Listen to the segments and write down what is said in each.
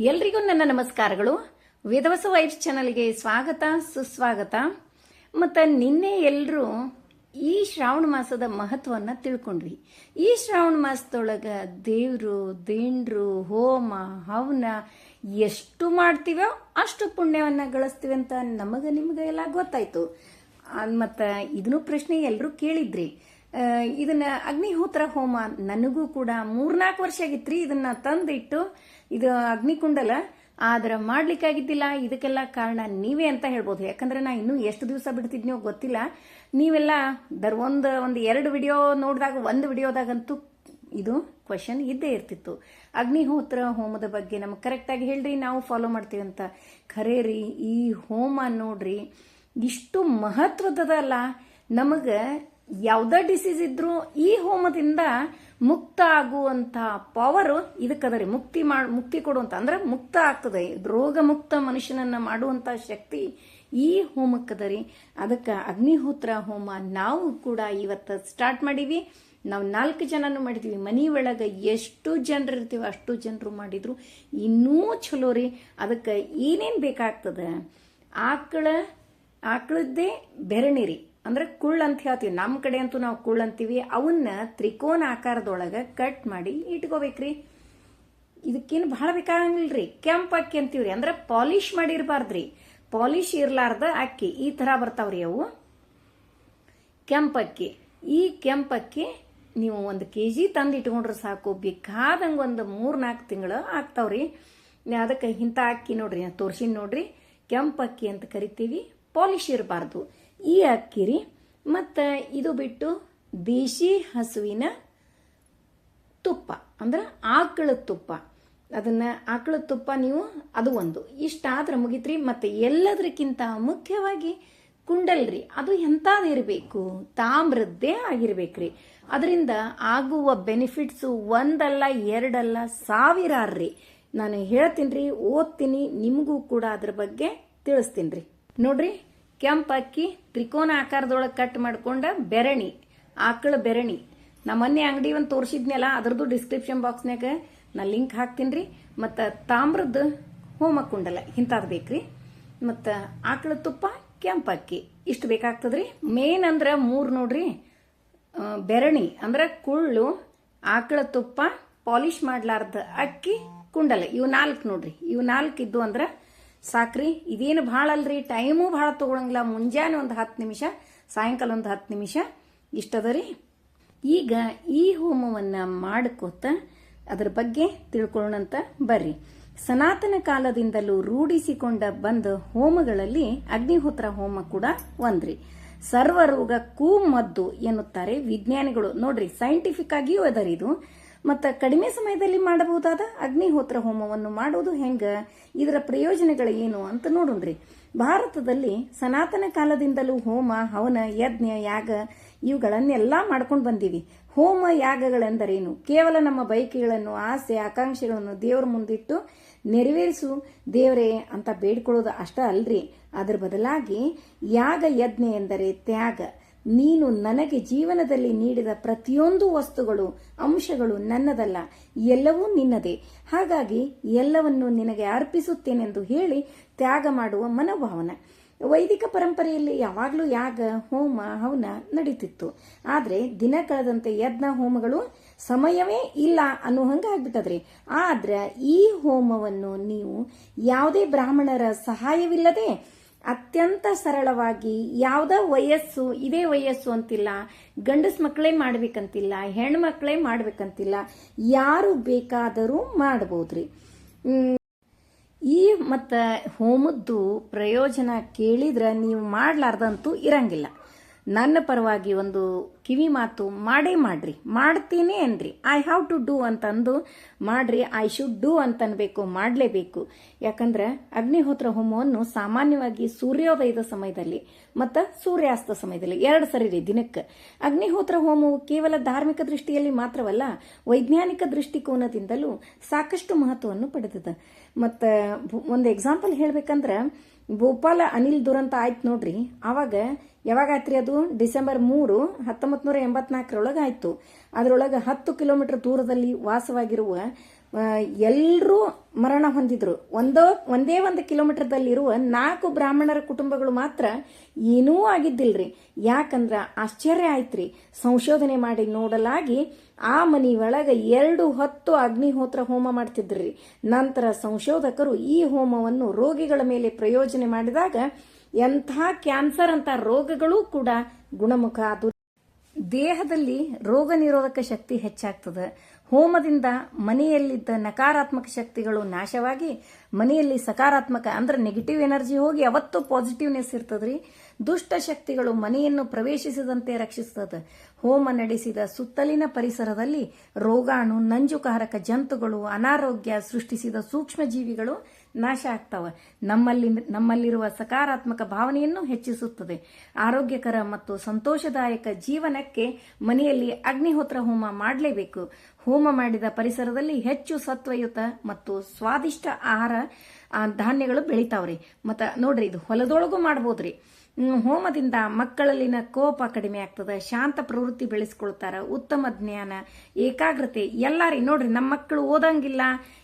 ಎಲ್ರಿಗೂ ನನ್ನ ನಮಸ್ಕಾರಗಳು. ವೇದವಸ ವೈಬ್ಸ್ ಚಾನಲ್ಗೆ ಸ್ವಾಗತ, ಸುಸ್ವಾಗತ. ಮತ್ತು ನಿನ್ನೆ ಎಲ್ಲರೂ ಈ ಶ್ರಾವಣ ಮಾಸದ ಮಹತ್ವವನ್ನು ತಿಳ್ಕೊಂಡ್ವಿ. ಈ ಶ್ರಾವಣ ಮಾಸದೊಳಗೆ ದೇವರು, ದಿಂಡ್ರು, ಹೋಮ, ಹವನ ಎಷ್ಟು ಮಾಡ್ತೀವೋ ಅಷ್ಟು ಪುಣ್ಯವನ್ನು ಗಳಿಸ್ತೀವಿ ಅಂತ ನಮಗೆ ನಿಮಗೆ ಎಲ್ಲ ಗೊತ್ತಾಯ್ತು. ಮತ್ತು ಇದನ್ನು ಪ್ರಶ್ನೆ ಎಲ್ಲರೂ ಕೇಳಿದ್ರಿ. ಇದನ್ನ ಅಗ್ನಿಹೋತ್ರ ಹೋಮ ನನಗೂ ಕೂಡ ಮೂರ್ನಾಲ್ಕು ವರ್ಷ ಆಗಿತ್ರಿ ಇದನ್ನ ತಂದಿಟ್ಟು. ಇದು ಅಗ್ನಿಕುಂಡಲ. ಆದ್ರೆ ಮಾಡ್ಲಿಕ್ಕಾಗಿದ್ದಿಲ್ಲ. ಇದಕ್ಕೆಲ್ಲ ಕಾರಣ ನೀವೇ ಅಂತ ಹೇಳ್ಬೋದು. ಯಾಕಂದ್ರೆ ನಾ ಇನ್ನೂ ಎಷ್ಟು ದಿವಸ ಬಿಡ್ತಿದ್ನೋ ಗೊತ್ತಿಲ್ಲ. ನೀವೆಲ್ಲ ದರ್ ಒಂದು ಒಂದು ಎರಡು ವಿಡಿಯೋ ನೋಡಿದಾಗ, ಒಂದು ವಿಡಿಯೋದಾಗಂತೂ ಇದು ಕ್ವಶನ್ ಇದ್ದೇ ಇರ್ತಿತ್ತು. ಅಗ್ನಿಹೋತ್ರ ಹೋಮದ ಬಗ್ಗೆ ನಮಗೆ ಕರೆಕ್ಟಾಗಿ ಹೇಳ್ರಿ, ನಾವು ಫಾಲೋ ಮಾಡ್ತೀವಿ ಅಂತ. ಖರೇ ಈ ಹೋಮ ನೋಡ್ರಿ, ಇಷ್ಟು ಮಹತ್ವದದಲ್ಲ ನಮಗೆ ಯಾವುದೇ ಡಿಸೀಸ್ ಇದ್ರೂ ಈ ಹೋಮದಿಂದ ಮುಕ್ತ ಆಗುವಂತ ಪವರ್ ಇದಕ್ಕದ ರೀ. ಮುಕ್ತಿ ಮಾಡಿ, ಮುಕ್ತಿ ಕೊಡುವಂತ ಅಂದ್ರೆ ಮುಕ್ತ ಆಗ್ತದೆ. ರೋಗ ಮುಕ್ತ ಮನುಷ್ಯನನ್ನ ಮಾಡುವಂತ ಶಕ್ತಿ ಈ ಹೋಮಕ್ಕದ ರೀ. ಅದಕ್ಕೆ ಅಗ್ನಿಹೋತ್ರ ಹೋಮ ನಾವು ಕೂಡ ಇವತ್ತು ಸ್ಟಾರ್ಟ್ ಮಾಡೀವಿ ನಾವು ನಾಲ್ಕು ಜನನು ಮಾಡಿದ್ವಿ. ಮನೆ ಒಳಗೆ ಎಷ್ಟು ಜನರು ಇರ್ತೀವಿ ಅಷ್ಟು ಜನರು ಮಾಡಿದ್ರು. ಇನ್ನೂ ಚಲೋ ರೀ. ಅದಕ್ಕೆ ಏನೇನು ಬೇಕಾಗ್ತದೆ? ಆಕಳ, ಆಕಳದ್ದೇ ಬೆರಣಿ ರೀ. ಅಂದ್ರೆ ಕುಳ್ಳ ಅಂತ ಹೇಳ್ತೀವಿ. ನಮ್ಮ ಕಡೆ ಅಂತೂ ನಾವು ಕುಳ್ಳು ಅಂತೀವಿ. ಅವನ್ನ ತ್ರಿಕೋನ ಆಕಾರದೊಳಗೆ ಕಟ್ ಮಾಡಿ ಇಟ್ಕೋಬೇಕ್ರಿ. ಇದಕ್ಕೇನು ಬಹಳ ಬೇಕಾಗಂಗಿಲ್ರಿ ಕೆಂಪು ಅಕ್ಕಿ ಅಂತೀವ್ರಿ. ಅಂದ್ರೆ ಪಾಲಿಶ್ ಮಾಡಿರ್ಬಾರ್ದ್ರಿ. ಪಾಲಿಶ್ ಇರ್ಲಾರ್ದ ಅಕ್ಕಿ. ಈ ತರ ಬರ್ತಾವ್ರಿ ಅವು. ಕೆಂಪಕ್ಕಿ ಈ ಕೆಂಪಕ್ಕಿ ನೀವು ಒಂದು ಕೆ ಜಿ ತಂದು ಇಟ್ಕೊಂಡ್ರೆ ಸಾಕು. ಬೇಕಾದಂಗೆ ಒಂದು ಮೂರು ನಾಲ್ಕು ತಿಂಗಳು ಆಗ್ತಾವ್ರಿ. ಅದಕ್ಕೆ ಇಂಥ ಅಕ್ಕಿ ನೋಡ್ರಿ ತೋರ್ಸಿನ ನೋಡ್ರಿ. ಕೆಂಪಕ್ಕಿ ಅಂತ ಕರಿತೀವಿ. ಪಾಲಿಶ್ ಇರಬಾರ್ದು. ಈ ಅಕ್ಕಿ ರೀ ಮತ್ತು ಇದು ಬಿಟ್ಟು ದೇಶಿ ಹಸುವಿನ ತುಪ್ಪ. ಅಂದ್ರೆ ಆಕಳ ತುಪ್ಪ. ಅದನ್ನ ಆಕಳ ತುಪ್ಪ ನೀವು ಅದು ಒಂದು. ಇಷ್ಟಾದ್ರೆ ಮುಗಿತ್ರಿ. ಮತ್ತೆ ಎಲ್ಲದಕ್ಕಿಂತ ಮುಖ್ಯವಾಗಿ ಕುಂಡಲ್ರಿ. ಅದು ಎಂತಾದಿರಬೇಕು ತಾಮ್ರದ್ದೇ ಆಗಿರ್ಬೇಕ್ರಿ. ಅದರಿಂದ ಆಗುವ ಬೆನಿಫಿಟ್ಸು ಒಂದಲ್ಲ, ಎರಡಲ್ಲ ಸಾವಿರಾರ್ರಿ. ನಾನು ಹೇಳ್ತೀನಿ ರೀ ಓದ್ತೀನಿ, ನಿಮಗೂ ಕೂಡ ಅದ್ರ ಬಗ್ಗೆ ತಿಳಿಸ್ತೀನಿ ರೀ ನೋಡ್ರಿ. ಕೆಂಪು ಅಕ್ಕಿ ತ್ರಿಕೋನ ಆಕಾರದೊಳಗೆ ಕಟ್ ಮಾಡ್ಕೊಂಡ ಬೆರಣಿ, ಆಕಳ ಬೆರಣಿ. ನಾ ಮೊನ್ನೆ ಅಂಗಡಿ ಒಂದು ತೋರಿಸಿದ್ನಲ್ಲ, ಅದ್ರದ್ದು ಡಿಸ್ಕ್ರಿಪ್ಷನ್ ಬಾಕ್ಸ್ನಾಗ ನಾ ಲಿಂಕ್ ಹಾಕ್ತೀನಿ ರೀ ಮತ್ತು ತಾಮ್ರದ ಹೋಮ ಕುಂಡಲ ಇಂಥದ್ದು ಬೇಕ್ರಿ. ಮತ್ತು ಆಕಳ ತುಪ್ಪ, ಕೆಂಪಕ್ಕಿ. ಇಷ್ಟು ಬೇಕಾಗ್ತದ್ರಿ. ಮೇನ್ ಅಂದ್ರೆ ಮೂರು ನೋಡ್ರಿ. ಬೆರಣಿ ಅಂದ್ರೆ ಕುಳ್ಳು, ಆಕಳ ತುಪ್ಪ, ಪಾಲಿಶ್ ಮಾಡಲಾರ್ದ ಅಕ್ಕಿ, ಕುಂಡಲ. ಇವು ನಾಲ್ಕು ನೋಡ್ರಿ. ಇವು ನಾಲ್ಕು ಇದ್ದು ಅಂದ್ರೆ ಸಾಕ್ರಿ, ಇದೇನು ಭಾಳ ಅಲ್ರಿ, ಟೈಮು ಭಾಳ ತಗೊಳಂಗಿಲ್ಲ. ಮುಂಜಾನೆ ಒಂದು ಹತ್ತು ನಿಮಿಷ, ಸಾಯಂಕಾಲ ಒಂದು ಹತ್ತು ನಿಮಿಷ, ಇಷ್ಟದ ರೀ. ಈಗ ಈ ಹೋಮವನ್ನ ಮಾಡ್ಕೋತ ಅದರ ಬಗ್ಗೆ ತಿಳ್ಕೊಳ್ಳೋಣಂತ ಬರ್ರಿ. ಸನಾತನ ಕಾಲದಿಂದಲೂ ರೂಢಿಸಿಕೊಂಡ ಬಂದ ಹೋಮಗಳಲ್ಲಿ ಅಗ್ನಿಹೋತ್ರ ಹೋಮ ಕೂಡ ಒಂದ್ರಿ. ಕೂ ಮದ್ದು ಎನ್ನುತ್ತಾರೆ ವಿಜ್ಞಾನಿಗಳು. ನೋಡ್ರಿ ಸೈಂಟಿಫಿಕ್ ಆಗಿಯೂ ಅದರಿ ಇದು. ಮತ್ತ ಕಡಿಮೆ ಸಮಯದಲ್ಲಿ ಮಾಡಬಹುದಾದ ಅಗ್ನಿಹೋತ್ರ ಹೋಮವನ್ನು ಮಾಡುವುದು ಹೆಂಗ? ಇದರ ಪ್ರಯೋಜನಗಳು ಏನು ಅಂತ ನೋಡೋಣ್ರಿ. ಭಾರತದಲ್ಲಿ ಸನಾತನ ಕಾಲದಿಂದಲೂ ಹೋಮ, ಹವನ, ಯಜ್ಞ, ಯಾಗ ಇವುಗಳನ್ನೆಲ್ಲ ಮಾಡ್ಕೊಂಡು ಬಂದೀವಿ. ಹೋಮ ಯಾಗಗಳೆಂದರೇನು? ಕೇವಲ ನಮ್ಮ ಬಯಕೆಗಳನ್ನು, ಆಸೆ, ಆಕಾಂಕ್ಷೆಗಳನ್ನು ದೇವರ ಮುಂದಿಟ್ಟು ನೆರವೇರಿಸು. ದೇವರೇ ಅಂತ ಬೇಡ್ಕೊಳ್ಳೋದು ಅಷ್ಟ ಅಲ್ರಿ. ಅದರ ಬದಲಾಗಿ ಯಾಗ, ಯಜ್ಞ ಎಂದರೆ ತ್ಯಾಗ. ನೀನು ನನಗೆ ಜೀವನದಲ್ಲಿ ನೀಡಿದ ಪ್ರತಿಯೊಂದು ವಸ್ತುಗಳು, ಅಂಶಗಳು ನನ್ನದಲ್ಲ, ಎಲ್ಲವೂ ನಿನ್ನದೇ. ಹಾಗಾಗಿ ಎಲ್ಲವನ್ನು ನಿನಗೆ ಅರ್ಪಿಸುತ್ತೇನೆಂದು ಹೇಳಿ ತ್ಯಾಗ ಮಾಡುವ ಮನೋಭಾವನೆ. ವೈದಿಕ ಪರಂಪರೆಯಲ್ಲಿ ಯಾವಾಗಲೂ ಯಾಗ, ಹೋಮ, ಹವನ ನಡೀತಿತ್ತು. ಆದರೆ ದಿನ ಕಳೆದಂತೆ ಯಜ್ಞ, ಹೋಮಗಳು ಸಮಯವೇ ಇಲ್ಲ ಅನ್ನೋ ಹಂಗೆ ಆಗ್ಬಿಟ್ಟದ್ರಿ ಆದ್ರೆ ಈ ಹೋಮವನ್ನು ನೀವು ಯಾವುದೇ ಬ್ರಾಹ್ಮಣರ ಸಹಾಯವಿಲ್ಲದೆ ಅತ್ಯಂತ ಸರಳವಾಗಿ ಯಾವುದೇ ವಯಸ್ಸು, ಇದೇ ವಯಸ್ಸು ಅಂತಿಲ್ಲ. ಗಂಡಸ್ ಮಕ್ಕಳೇ ಮಾಡ್ಬೇಕಂತಿಲ್ಲ ಹೆಣ್ಮಕ್ಳೇ ಮಾಡ್ಬೇಕಂತಿಲ್ಲ. ಯಾರು ಬೇಕಾದರೂ ಮಾಡಬಹುದ್ರಿ ಈ ಮತ್ತು ಹೋಮದ್ದು ಪ್ರಯೋಜನ ಕೇಳಿದ್ರೆ ನೀವು ಮಾಡ್ಲಾರ್ದಂತೂ ಇರಂಗಿಲ್ಲ. ನನ್ನ ಪರವಾಗಿ ಒಂದು ಕಿವಿ ಮಾತು ಮಾಡೇ ಮಾಡ್ರಿ. ಮಾಡ್ತೀನಿ ಅನ್ರಿ. ಐ ಹ್ಯಾವ್ ಟು ಡೂ ಅಂತಂದು ಮಾಡ್ರಿ. ಐ ಶುಡ್ ಡೂ ಅಂತ ಅನ್ಬೇಕು ಮಾಡಲೇಬೇಕು. ಯಾಕಂದ್ರೆ ಅಗ್ನಿಹೋತ್ರ ಹೋಮವನ್ನು ಸಾಮಾನ್ಯವಾಗಿ ಸೂರ್ಯೋದಯದ ಸಮಯದಲ್ಲಿ ಮತ್ತು ಸೂರ್ಯಾಸ್ತ ಸಮಯದಲ್ಲಿ ಎರಡು ಸರಿ ರೀ ದಿನಕ್ಕೆ. ಅಗ್ನಿಹೋತ್ರ ಹೋಮವು ಕೇವಲ ಧಾರ್ಮಿಕ ದೃಷ್ಟಿಯಲ್ಲಿ ಮಾತ್ರವಲ್ಲ, ವೈಜ್ಞಾನಿಕ ದೃಷ್ಟಿಕೋನದಿಂದಲೂ ಸಾಕಷ್ಟು ಮಹತ್ವವನ್ನು ಪಡೆದಿದೆ. ಮತ್ತು ಒಂದು ಎಕ್ಸಾಂಪಲ್ ಹೇಳ್ಬೇಕಂದ್ರೆ ಭೋಪಾಲ ಅನಿಲ್ ದುರಂತ ಆಯ್ತು ನೋಡ್ರಿ. ಅವಾಗ ಯಾವಾಗ ಆಯ್ತ್ರಿ ಅದು? ಡಿಸೆಂಬರ್ ಮೂರು ಹತ್ತೊಂಬತ್ತು ನೂರ ಎಂಬತ್ನಾಲ್ಕರೊಳಗೆ ಆಯಿತು ಅದರೊಳಗೆ ಹತ್ತು ಕಿಲೋಮೀಟರ್ ದೂರದಲ್ಲಿ ವಾಸವಾಗಿರುವ ಎಲ್ಲರೂ ಮರಣ ಹೊಂದಿದ್ರು. ಒಂದೋ, ಒಂದೇ ಒಂದು ಕಿಲೋಮೀಟರ್ದಲ್ಲಿರುವ ನಾಲ್ಕು ಬ್ರಾಹ್ಮಣರ ಕುಟುಂಬಗಳು ಮಾತ್ರ ಏನೂ ಆಗಿದ್ದಿಲ್ರಿ. ಯಾಕಂದ್ರೆ ಆಶ್ಚರ್ಯ ಆಯ್ತ್ರಿ. ಸಂಶೋಧನೆ ಮಾಡಿ ನೋಡಲಾಗಿ ಆ ಮನಿ ಒಳಗೆ ಎರಡು ಹತ್ತು ಅಗ್ನಿಹೋತ್ರ ಹೋಮ ಮಾಡ್ತಿದ್ರಿ. ನಂತರ ಸಂಶೋಧಕರು ಈ ಹೋಮವನ್ನು ರೋಗಿಗಳ ಮೇಲೆ ಪ್ರಯೋಜನೆ ಮಾಡಿದಾಗ ಎಂಥ ಕ್ಯಾನ್ಸರ್ ಅಂತ ರೋಗಗಳು ಕೂಡ ಗುಣಮುಖ. ಅದು ದೇಹದಲ್ಲಿ ರೋಗ ನಿರೋಧಕ ಶಕ್ತಿ ಹೆಚ್ಚಾಗ್ತದೆ. ಹೋಮದಿಂದ ಮನೆಯಲ್ಲಿದ್ದ ನಕಾರಾತ್ಮಕ ಶಕ್ತಿಗಳು ನಾಶವಾಗಿ ಮನೆಯಲ್ಲಿ ಸಕಾರಾತ್ಮಕ ಅಂದ್ರೆ ನೆಗೆಟಿವ್ ಎನರ್ಜಿ ಹೋಗಿ ಅವತ್ತು ಪಾಸಿಟಿವ್ನೆಸ್ ಇರ್ತದ್ರಿ. ದುಷ್ಟ ಶಕ್ತಿಗಳು ಮನೆಯನ್ನು ಪ್ರವೇಶಿಸದಂತೆ ರಕ್ಷಿಸ್ತದೆ. ಹೋಮ ನಡೆಸಿದ ಸುತ್ತಲಿನ ಪರಿಸರದಲ್ಲಿ ರೋಗಾಣು, ನಂಜುಕಾರಕ ಜಂತುಗಳು, ಅನಾರೋಗ್ಯ ಸೃಷ್ಟಿಸಿದ ಸೂಕ್ಷ್ಮ ಜೀವಿಗಳು ನಾಶ ಆಗ್ತವೆ. ನಮ್ಮಲ್ಲಿ, ನಮ್ಮಲ್ಲಿರುವ ಸಕಾರಾತ್ಮಕ ಭಾವನೆಯನ್ನು ಹೆಚ್ಚಿಸುತ್ತದೆ. ಆರೋಗ್ಯಕರ ಮತ್ತು ಸಂತೋಷದಾಯಕ ಜೀವನಕ್ಕೆ ಮನೆಯಲ್ಲಿ ಅಗ್ನಿಹೋತ್ರ ಹೋಮ ಮಾಡಲೇಬೇಕು. ಹೋಮ ಮಾಡಿದ ಪರಿಸರದಲ್ಲಿ ಹೆಚ್ಚು ಸತ್ವಯುತ ಮತ್ತು ಸ್ವಾದಿಷ್ಟ ಆಹಾರ ಧಾನ್ಯಗಳು ಬೆಳಿತಾವ್ರಿ. ಮತ್ತು ನೋಡ್ರಿ, ಇದು ಹೊಲದೊಳಗೂ ಮಾಡ್ಬೋದ್ರಿ. ಹೋಮದಿಂದ ಮಕ್ಕಳಲ್ಲಿನ ಕೋಪ ಕಡಿಮೆ ಆಗ್ತದೆ. ಶಾಂತ ಪ್ರವೃತ್ತಿ ಬೆಳೆಸ್ಕೊಳ್ತಾರ. ಉತ್ತಮ ಜ್ಞಾನ, ಏಕಾಗ್ರತೆ ಎಲ್ಲಾರಿ ನೋಡ್ರಿ ನಮ್ಮ ಮಕ್ಕಳು ಓದಂಗಿಲ್ಲ.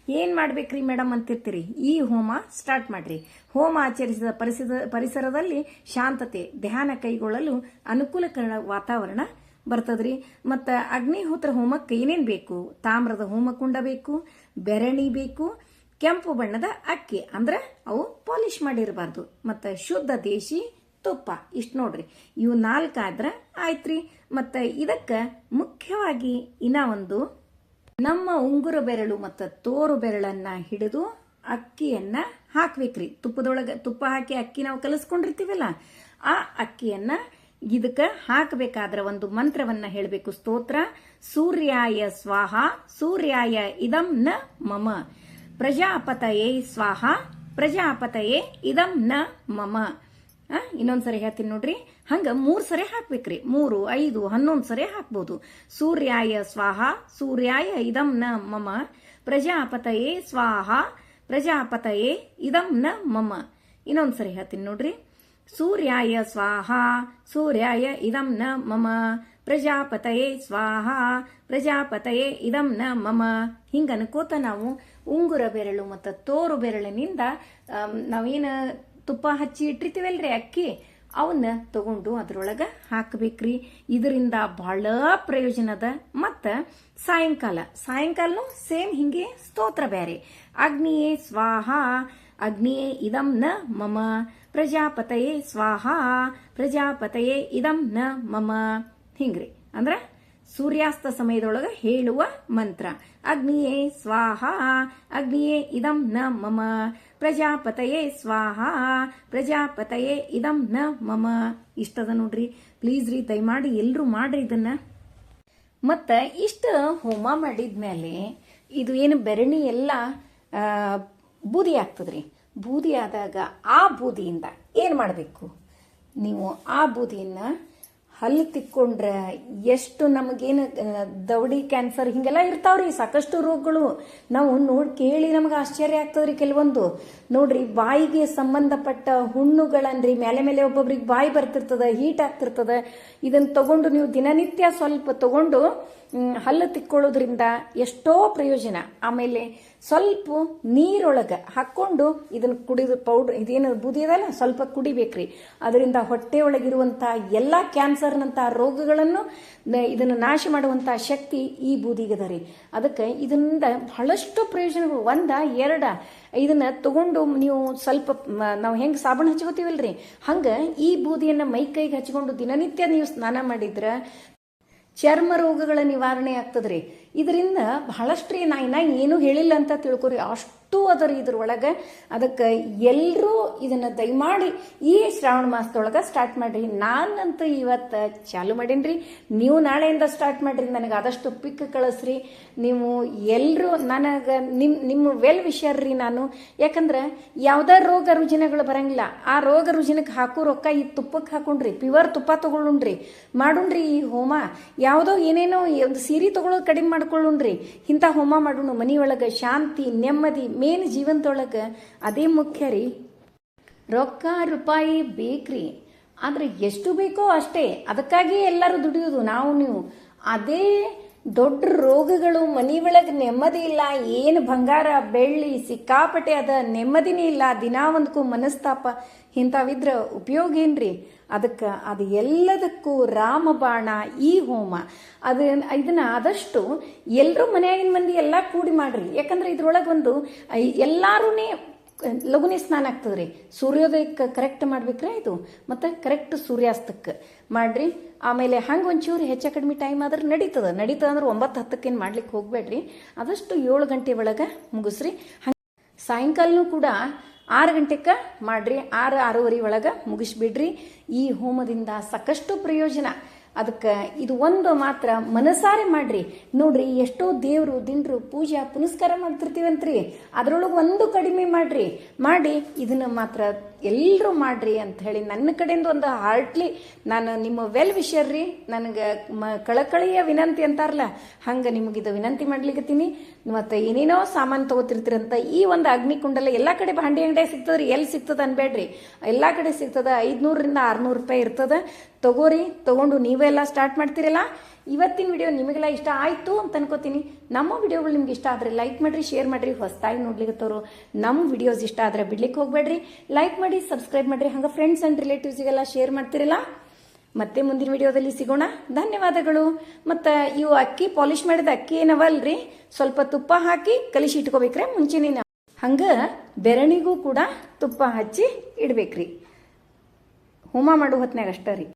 ಏನ್ ಮಾಡ್ಬೇಕ್ರಿ ಮೇಡಮ್ ಅಂತಿರ್ತೀರಿ? ಈ ಹೋಮ ಸ್ಟಾರ್ಟ್ ಮಾಡ್ರಿ. ಹೋಮ ಆಚರಿಸಿದ ಪರಿಸರ ಪರಿಸರದಲ್ಲಿ ಶಾಂತತೆ, ಧ್ಯಾನ ಕೈಗೊಳ್ಳಲು ಅನುಕೂಲಕರ ವಾತಾವರಣ ಬರ್ತದ್ರಿ. ಮತ್ತು ಅಗ್ನಿಹೋತ್ರ ಹೋಮಕ್ಕೆ ಏನೇನು ಬೇಕು? ತಾಮ್ರದ ಹೋಮಕುಂಡ ಬೇಕು, ಬೆರಣಿ ಬೇಕು, ಕೆಂಪು ಬಣ್ಣದ ಅಕ್ಕಿ ಅಂದ್ರೆ ಅವು ಪಾಲಿಶ್ ಮಾಡಿರಬಾರ್ದು. ಮತ್ತು ಶುದ್ಧ ದೇಶಿ ತುಪ್ಪ. ಇಷ್ಟು ನೋಡ್ರಿ. ಇವು ನಾಲ್ಕಾದ್ರೆ ಆಯ್ತ್ರಿ. ಮತ್ತು ಇದಕ್ಕೆ ಮುಖ್ಯವಾಗಿ ಇನ್ನ ಒಂದು ನಮ್ಮ ಉಂಗುರ ಬೆರಳು ಮತ್ತು ತೋರು ಬೆರಳನ್ನ ಹಿಡಿದು ಅಕ್ಕಿಯನ್ನ ಹಾಕ್ಬೇಕ್ರಿ. ತುಪ್ಪದೊಳಗೆ ತುಪ್ಪ ಹಾಕಿ ಅಕ್ಕಿ ನಾವು ಕಲಿಸ್ಕೊಂಡಿರ್ತೀವಲ್ಲ, ಆ ಅಕ್ಕಿಯನ್ನ ಇದಕ್ಕೆ ಹಾಕಬೇಕಾದ್ರೆ ಒಂದು ಮಂತ್ರವನ್ನ ಹೇಳಬೇಕು. ಸ್ತೋತ್ರ, ಸೂರ್ಯಾಯ ಸ್ವಾಹ, ಸೂರ್ಯಾಯ ಇದಂ ನ ಮಮ. ಪ್ರಜಾಪತಯೇ ಸ್ವಾಹ, ಪ್ರಜಾಪತಯೇ ಇದಂ ನ ಮಮ. ಆ, ಇನ್ನೊಂದ್ಸರಿ ಹೇಳ್ತೀನಿ ನೋಡ್ರಿ. ಹಂಗ ಮೂರ್ ಸರಿ ಹಾಕ್ಬೇಕ್ರಿ. ಮೂರು ಐದು ಹನ್ನೊಂದು ಸರಿ ಹಾಕ್ಬೋದು. ಸೂರ್ಯಾಯ ಸ್ವಾಹ ಸೂರ್ಯಾಯ ಇದಂ ನ ಮಮ ಪ್ರಜಾಪತಯೇ ಸ್ವಾಹ ಪ್ರಜಾಪತಯೇ ಇದಂ ನ ಮಮ. ಇನ್ನೊಂದ್ಸರಿ ಹೇಳ್ತೀನಿ ನೋಡ್ರಿ. ಸೂರ್ಯಾಯ ಸ್ವಾಹ ಸೂರ್ಯಾಯ ಇದಂ ನ ಮಮ ಪ್ರಜಾಪತಯೇ ಸ್ವಾಹ ಪ್ರಜಾಪತಯೇ ಇದಂ ನ ಮಮ. ಹಿಂಗ ಅನ್ಕೋತ ನಾವು ಉಂಗುರ ಬೆರಳು ಮತ್ತು ತೋರು ಬೆರಳಿನಿಂದ ನಾವೇನು ತುಪ್ಪ ಹಚ್ಚಿ ಇಟ್ಟಿರ್ತೀವಲ್ರಿ ಅಕ್ಕಿ? ಅವನ್ನ ತಗೊಂಡು ಅದ್ರೊಳಗ ಹಾಕಬೇಕ್ರಿ. ಇದರಿಂದ ಬಹಳ ಪ್ರಯೋಜನದ ಮತ್ತ ಸಾಯಂಕಾಲ. ಸಾಯಂಕಾಲನು ಸೇಮ್ ಹಿಂಗೆ ಸ್ತೋತ್ರ ಬೇರೆ ಅಗ್ನಿಯೇ ಸ್ವಾಹ, ಅಗ್ನಿಯೇ ಇದಂ ನ ಮಮ. ಪ್ರಜಾಪತಯೇ ಸ್ವಾಹ, ಪ್ರಜಾಪತಯೇ ಇದಂ ನ ಮಮ. ಹಿಂಗ್ರಿ. ಅಂದ್ರ ಸೂರ್ಯಾಸ್ತ ಸಮಯದೊಳಗೆ ಹೇಳುವ ಮಂತ್ರ. ಅಗ್ನಿಯೇ ಸ್ವಾಹ, ಅಗ್ನಿಯೇ ಇದಂ ನ ಮಮ. ಪ್ರಜಾಪತಯೇ ಸ್ವಾಹ, ಪ್ರಜಾಪತಯೇ ಇದಂ ನ ಮಮ. ಇಷ್ಟದ ನೋಡ್ರಿ. ಪ್ಲೀಸ್ ರೀ, ದಯಮಾಡಿ ಎಲ್ಲರೂ ಮಾಡ್ರಿ ಇದನ್ನ. ಮತ್ತ ಇಷ್ಟ ಹೋಮ ಮಾಡಿದ್ಮೇಲೆ ಇದು ಏನು ಬೆರಣಿ ಎಲ್ಲ ಬೂದಿ ಆಗ್ತದ್ರಿ. ಬೂದಿ ಆದಾಗ ಆ ಬೂದಿಯಿಂದ ಏನು ಮಾಡಬೇಕು? ನೀವು ಆ ಬೂದಿಯನ್ನ ಹಲ್ಲು ತಿಕ್ಕೊಂಡ್ರೆ ಎಷ್ಟು ನಮಗೇನು ದವಡಿ, ಕ್ಯಾನ್ಸರ್ ಹಿಂಗೆಲ್ಲ ಇರ್ತಾವ್ರಿ. ಸಾಕಷ್ಟು ರೋಗಗಳು. ನಾವು ನೋಡಿ ಕೇಳಿ ನಮಗೆ ಆಶ್ಚರ್ಯ ಆಗ್ತದ್ರಿ ಕೆಲವೊಂದು. ನೋಡ್ರಿ, ಬಾಯಿಗೆ ಸಂಬಂಧಪಟ್ಟ ಹುಣ್ಣುಗಳನ್ರಿ ಮೇಲೆ ಮೇಲೆ ಒಬ್ಬೊಬ್ರಿಗೆ ಬಾಯಿ ಬರ್ತಿರ್ತದ, ಹೀಟ್ ಆಗ್ತಿರ್ತದ ಇದನ್ನ ತಗೊಂಡು ನೀವು ದಿನನಿತ್ಯ ಸ್ವಲ್ಪ ತಗೊಂಡು ಹಲ್ಲು ತಿಕ್ಕೊಳ್ಳೋದ್ರಿಂದ ಎಷ್ಟೋ ಪ್ರಯೋಜನ. ಆಮೇಲೆ ಸ್ವಲ್ಪ ನೀರೊಳಗೆ ಹಾಕೊಂಡು ಇದನ್ನ ಕುಡಿದು ಪೌಡ್ರ್, ಇದೇನು ಬೂದಿ ಅದಲ್ಲ ಸ್ವಲ್ಪ ಕುಡಿಬೇಕ್ರಿ. ಅದರಿಂದ ಹೊಟ್ಟೆ ಎಲ್ಲ ಎಲ್ಲಾ ಕ್ಯಾನ್ಸರ್ನಂತ ರೋಗಗಳನ್ನು ಇದನ್ನು ನಾಶ ಮಾಡುವಂತ ಶಕ್ತಿ ಈ ಬೂದಿಗದ ರೀ. ಅದಕ್ಕೆ ಇದರಿಂದ ಬಹಳಷ್ಟು ಪ್ರಯೋಜನಗಳು. ಒಂದ, ಎರಡ, ಇದನ್ನ ತಗೊಂಡು ನೀವು ಸ್ವಲ್ಪ ನಾವು ಹೆಂಗೆ ಸಾಬೂನು ಹಚ್ಕೋತೀವಲ್ರಿ? ಹಂಗೆ ಈ ಬೂದಿಯನ್ನ ಮೈ ಕೈಗೆ ಹಚ್ಕೊಂಡು ದಿನನಿತ್ಯ ನೀವು ಸ್ನಾನ ಮಾಡಿದ್ರ ಚರ್ಮ ರೋಗಗಳ ನಿವಾರಣೆ ಆಗ್ತದ್ರಿ. ಇದರಿಂದ ಬಹಳಷ್ಟು ನಾ ಇನ್ನ ಏನೂ ಹೇಳಿಲ್ಲ ಅಂತ ತಿಳ್ಕೊರಿ. ಅಷ್ಟು ಅದರ ಇದ್ರೊಳಗೆ ಅದಕ್ಕೆ ಎಲ್ಲರೂ ಇದನ್ನು ದಯಮಾಡಿ ಈ ಶ್ರಾವಣ ಮಾಸದೊಳಗೆ ಸ್ಟಾರ್ಟ್ ಮಾಡಿರಿ. ನಾನಂತೂ ಇವತ್ತು ಚಾಲು ಮಾಡೀನಿ ರೀ ನೀವು ನಾಳೆಯಿಂದ ಸ್ಟಾರ್ಟ್ ಮಾಡ್ರಿ. ನನಗೆ ಆದಷ್ಟು ಪಿಕ್ ಕಳಿಸ್ರಿ. ನೀವು ಎಲ್ಲರೂ ನನಗೆ ನಿಮ್ಮ ನಿಮ್ಮ ವೆಲ್ ವಿಷರ್ ರೀ ನಾನು. ಯಾಕಂದ್ರೆ ಯಾವ್ದೇ ರೋಗ ರುಜಿನಗಳು ಬರಂಗಿಲ್ಲ. ಆ ರೋಗ ರುಜಿನಕ್ಕೆ ಹಾಕೋ ರೊಕ್ಕ ಈ ತುಪ್ಪಕ್ಕೆ ಹಾಕೊಂಡ್ರಿ. ಪ್ಯೂರ್ ತುಪ್ಪ ತಗೊಳ್ಳುಣ್ರಿ. ಮಾಡೋಣ್ರಿ ಈ ಹೋಮ. ಯಾವುದೋ ಏನೇನೋ ಒಂದು ಸೀರೆ ತೊಗೊಳೋದು ಕಡಿಮೆ ಮಾಡ್ಕೊಳ್ಳುಣ್ರಿ ಇಂಥ ಹೋಮ ಮಾಡೋಣ, ಮನೆಯೊಳಗೆ ಶಾಂತಿ, ನೆಮ್ಮದಿ, ಮೇನ್ ಜೀವನದೊಳಗೆ ಅದೇ ಮುಖ್ಯ ರೀ. ರೊಕ್ಕ, ರೂಪಾಯಿ ಬೇಕ್ರಿ. ಆದರೆ ಎಷ್ಟು ಬೇಕೋ ಅಷ್ಟೇ. ಅದಕ್ಕಾಗಿ ಎಲ್ಲರೂ ದುಡಿಯೋದು ನಾವು ನೀವು. ಅದೇ ದೊಡ್ಡ ರೋಗಗಳು ಮನಿ ಒಳಗೆ ನೆಮ್ಮದಿ ಇಲ್ಲ, ಏನು ಬಂಗಾರ, ಬೆಳ್ಳಿ, ಸಿಕ್ಕಾಪಟ್ಟೆ ಅದ, ನೆಮ್ಮದಿನೇ ಇಲ್ಲ, ದಿನಾ ಒಂದಕ್ಕೂ ಮನಸ್ತಾಪ. ಇಂಥವಿದ್ರ ಉಪಯೋಗ ಏನ್ರಿ? ಅದಕ್ಕೆ ಅದು ಎಲ್ಲದಕ್ಕೂ ರಾಮಬಾಣ, ಈ ಹೋಮ. ಅದು ಇದನ್ನ ಆದಷ್ಟು ಎಲ್ಲರೂ ಮನೆಯಾಗಿನ ಮಂದಿ ಎಲ್ಲ ಕೂಡಿ ಮಾಡ್ರಿ. ಯಾಕಂದ್ರೆ ಇದ್ರೊಳಗೆ ಒಂದು ಎಲ್ಲಾರೂನೇ ಲಘುನೇ ಸ್ನಾನ ಆಗ್ತದ್ರಿ. ಸೂರ್ಯೋದಯಕ್ಕೆ ಕರೆಕ್ಟ್ ಮಾಡ್ಬೇಕ್ರಿ ಇದು. ಮತ್ತು ಕರೆಕ್ಟ್ ಸೂರ್ಯಾಸ್ತಕ್ಕೆ ಮಾಡ್ರಿ. ಆಮೇಲೆ ಹಂಗೆ ಒಂಚೂರು ಹೆಚ್ಚು ಕಡಿಮೆ ಟೈಮ್ ಆದ್ರೆ ನಡೀತದ. ನಡೀತದೆ ಅಂದ್ರೆ ಒಂಬತ್ತು ಹತ್ತಕ್ಕೇನು ಮಾಡ್ಲಿಕ್ಕೆ ಹೋಗಬೇಡ್ರಿ. ಆದಷ್ಟು ಏಳು ಗಂಟೆ ಒಳಗೆ ಮುಗಿಸ್ರಿ. ಹಂಗೆ ಸಾಯಂಕಾಲನೂ ಕೂಡ ಆರು ಗಂಟೆಗೆ ಮಾಡ್ರಿ. ಆರು, ಆರೂವರೆ ಒಳಗೆ ಮುಗಿಸ್ಬಿಡ್ರಿ. ಈ ಹೋಮದಿಂದ ಸಾಕಷ್ಟು ಪ್ರಯೋಜನ. ಅದಕ್ಕೆ ಇದು ಒಂದು ಮಾತ್ರ ಮನಸಾರೆ ಮಾಡ್ರಿ. ನೋಡ್ರಿ ಎಷ್ಟೋ ದೇವರು ದಿನರು ಪೂಜಾ, ಪುನಸ್ಕಾರ ಮಾಡ್ತಿರ್ತೀವಂತ್ರಿ. ಅದರೊಳಗೆ ಒಂದು ಕಡಿಮೆ ಮಾಡ್ರಿ. ಮಾಡಿ ಇದನ್ನ ಮಾತ್ರ ಎಲ್ಲರೂ ಮಾಡ್ರಿ ಅಂತ ಹೇಳಿ ನನ್ನ ಕಡೆಯಿಂದ ಒಂದು ಹಾರ್ಟ್ಲಿ ನಾನು ನಿಮ್ಮ ವೆಲ್ ವಿಷರ್ ರೀ. ನನಗೆ ಮ ಕಳಕಳಿಯ ವಿನಂತಿ ಅಂತಾರಲ್ಲ, ಹಂಗೆ ನಿಮಗೆ ಇದು ವಿನಂತಿ ಮಾಡ್ಲಿಕತ್ತೀನಿ ಮತ್ತು ಏನೇನೋ ಸಾಮಾನು ತಗೋತಿರ್ತೀರಂತ ಈ ಒಂದು ಅಗ್ನಿಕುಂಡಲ ಎಲ್ಲ ಕಡೆ ಭಾಂಡಿ ಅಂಗಡಿ ಸಿಗ್ತದ್ರಿ ಎಲ್ಲಿ ಸಿಗ್ತದೆ ಅನ್ಬೇಡ್ರಿ. ಎಲ್ಲ ಕಡೆ ಸಿಗ್ತದೆ, ಐದುನೂರರಿಂದ ಆರುನೂರು ರೂಪಾಯಿ ಇರ್ತದ. ತಗೋರಿ, ತಗೊಂಡು ನೀವೆಲ್ಲ ಸ್ಟಾರ್ಟ್ ಮಾಡ್ತೀರಲ್ಲ? ಇವತ್ತಿನ ವಿಡಿಯೋ ನಿಮಗೆಲ್ಲ ಇಷ್ಟ ಆಯಿತು ಅಂತ ಅನ್ಕೋತೀನಿ. ನಮ್ಮ ವಿಡಿಯೋಗಳು ನಿಮ್ಗೆ ಇಷ್ಟ ಆದರೆ ಲೈಕ್ ಮಾಡಿರಿ ಶೇರ್ ಮಾಡಿರಿ, ಹೊಸದಾಗಿ ನೋಡ್ಲಿಕ್ಕತ್ತವರು ನಮ್ಮ ವಿಡಿಯೋಸ್ ಇಷ್ಟ ಆದರೆ ಬಿಡ್ಲಿಕ್ಕೆ ಹೋಗಬೇಡ್ರಿ. ಲೈಕ್ ಮಾಡಿ ಸಬ್ಸ್ಕ್ರೈಬ್ ಮಾಡಿರಿ. ಹಂಗೆ ಫ್ರೆಂಡ್ಸ್ ಆ್ಯಂಡ್ ರಿಲೇಟಿವ್ಸಿಗೆಲ್ಲ ಶೇರ್ ಮಾಡ್ತಿರಲ್ಲ. ಮತ್ತೆ ಮುಂದಿನ ವಿಡಿಯೋದಲ್ಲಿ ಸಿಗೋಣ. ಧನ್ಯವಾದಗಳು. ಮತ್ತು ಇವು ಅಕ್ಕಿ ಪಾಲಿಶ್ ಮಾಡಿದ ಅಕ್ಕಿ ಏನವಲ್ರಿ? ಸ್ವಲ್ಪ ತುಪ್ಪ ಹಾಕಿ ಕಲಿಸಿ ಇಟ್ಕೋಬೇಕ್ರೆ. ಮುಂಚೆನೇ ಹಂಗೆ ಬೆರಣಿಗೂ ಕೂಡ ತುಪ್ಪ ಹಚ್ಚಿ ಇಡ್ಬೇಕ್ರಿ. ಹೋಮ ಮಾಡೋ ಹೊತ್ನಾಗ ಅಷ್ಟೇ ರೀ.